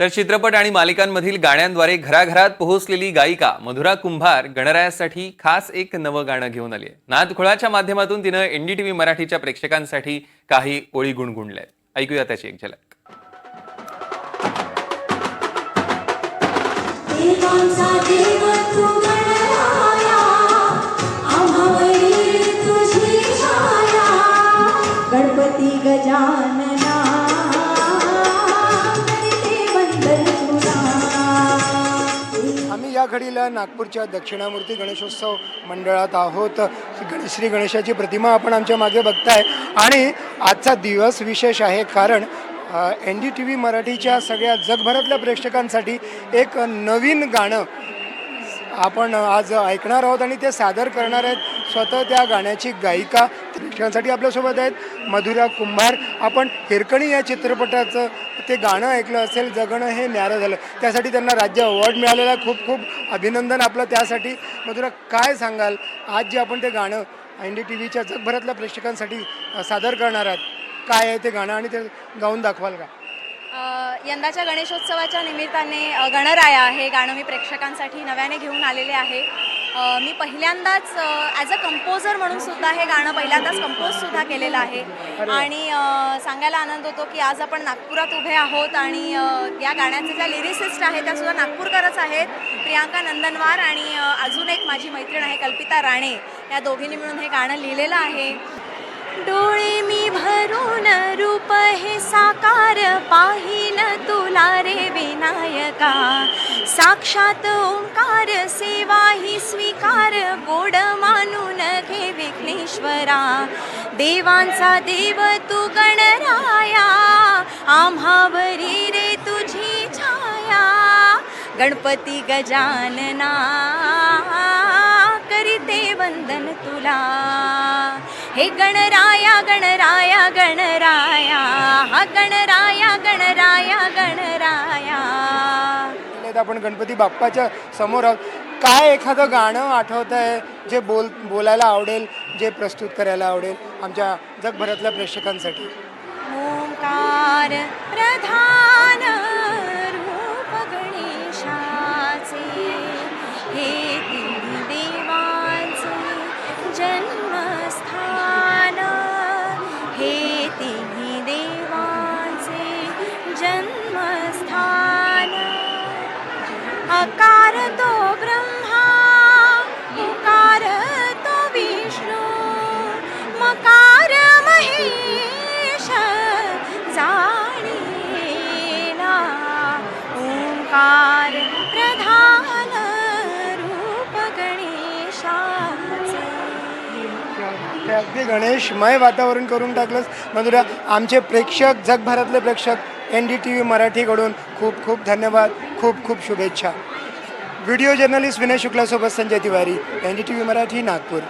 तर चित्रपट आणि मालिकांमधील गाण्यांद्वारे घराघरात पोहोचलेली गायिका मधुरा कुंभार गणरायासाठी खास एक नवं गाणं घेऊन आली आहे. नादखुळाच्या माध्यमातून तिनं एनडीटीव्ही मराठीच्या प्रेक्षकांसाठी काही ओळी गुणगुणल्या ऐकूया त्याची एक झलक. गजानन या घडीला नागपूरच्या दक्षिणामूर्ती गणेशोत्सव मंडळात आहोत. श्री गणेशाची प्रतिमा आपण आमच्या मागे बघताय. आणि आजचा दिवस विशेष आहे कारण एन डी टी व्ही मराठीच्या सगळ्या जगभरातल्या प्रेक्षकांसाठी एक नवीन गाणं आपण आज ऐकणार आहोत आणि ते सादर करणार आहेत स्वतः त्या गाण्याची गायिका प्रेक्षकांसाठी आपल्यासोबत आहेत मधुरा कुंभार. आपण हिरकणी या चित्रपटाचं ते गाणं ऐकलं असेल जगणं हे न्यारं झालं. त्यासाठी त्यांना राज्य अवॉर्ड मिळालेला खूप खूप अभिनंदन आपलं त्यासाठी. मधुरा काय सांगाल? आज जे आपण ते गाणं एन डी टी व्हीच्या जगभरातल्या प्रेक्षकांसाठी सादर करणार आहात काय आहे ते गाणं? आणि ते गाऊन दाखवाल का? यंदाच्या गणेशोत्सवाच्या निमित्ताने गणराया हे गाणं मी प्रेक्षकांसाठी नव्याने घेऊन आलेले आहे. मी पहिल्यांदाच ॲज अ कंपोजर म्हणून सुद्धा हे गाणं पहिल्यांदाच कंपोज सुद्धा केलेलं आहे. आणि सांगायला आनंद होतो की आज आपण नागपुरात उभे आहोत आणि या गाण्याचे ज्या लिरिसिस्ट आहेत त्या सुद्धा नागपूरकरच आहेत. प्रियांका नंदनवार आणि अजून एक माझी मैत्रीण आहे कल्पिता राणे. या दोघींनी मिळून हे गाणं लिहिलेलं आहे. डोळे मी भरून रूप हे साकार पाहिन तुला रे विनायका. साक्षात ओंकार सेवा ही स्वीकार गोड मानून घे विघ्नेश्वरा. देवांचा देव तू गणराया आम्हावरी रे तुझी छाया. गणपती गजानना करीते वंदन तुला. हे गणराया गणराया गणराया हा गण आपण गणपती बाप्पाच्या समोर आहोत. काय एखादं गाणं आठवत आहे जे बोल बोलायला आवडेल जे प्रस्तुत करायला आवडेल आमच्या जगभरातल्या प्रेक्षकांसाठी? ओंकार प्रधान अकार तो ब्रह्मा उकार तो विष्णू मकार महेश जाणीना ओंकार प्रधान रूप गणेशाचे. ते अगदी गणेशमय वातावरण करून टाकलंस. मधुरा आमचे प्रेक्षक जगभरातले प्रेक्षक एन डी टी व्ही मराठीकडून खूप खूप धन्यवाद खूप खूप शुभेच्छा. Video journalist Vinay शुक्लासोबत Sanjay Tiwari N D T V Marathi Nagpur.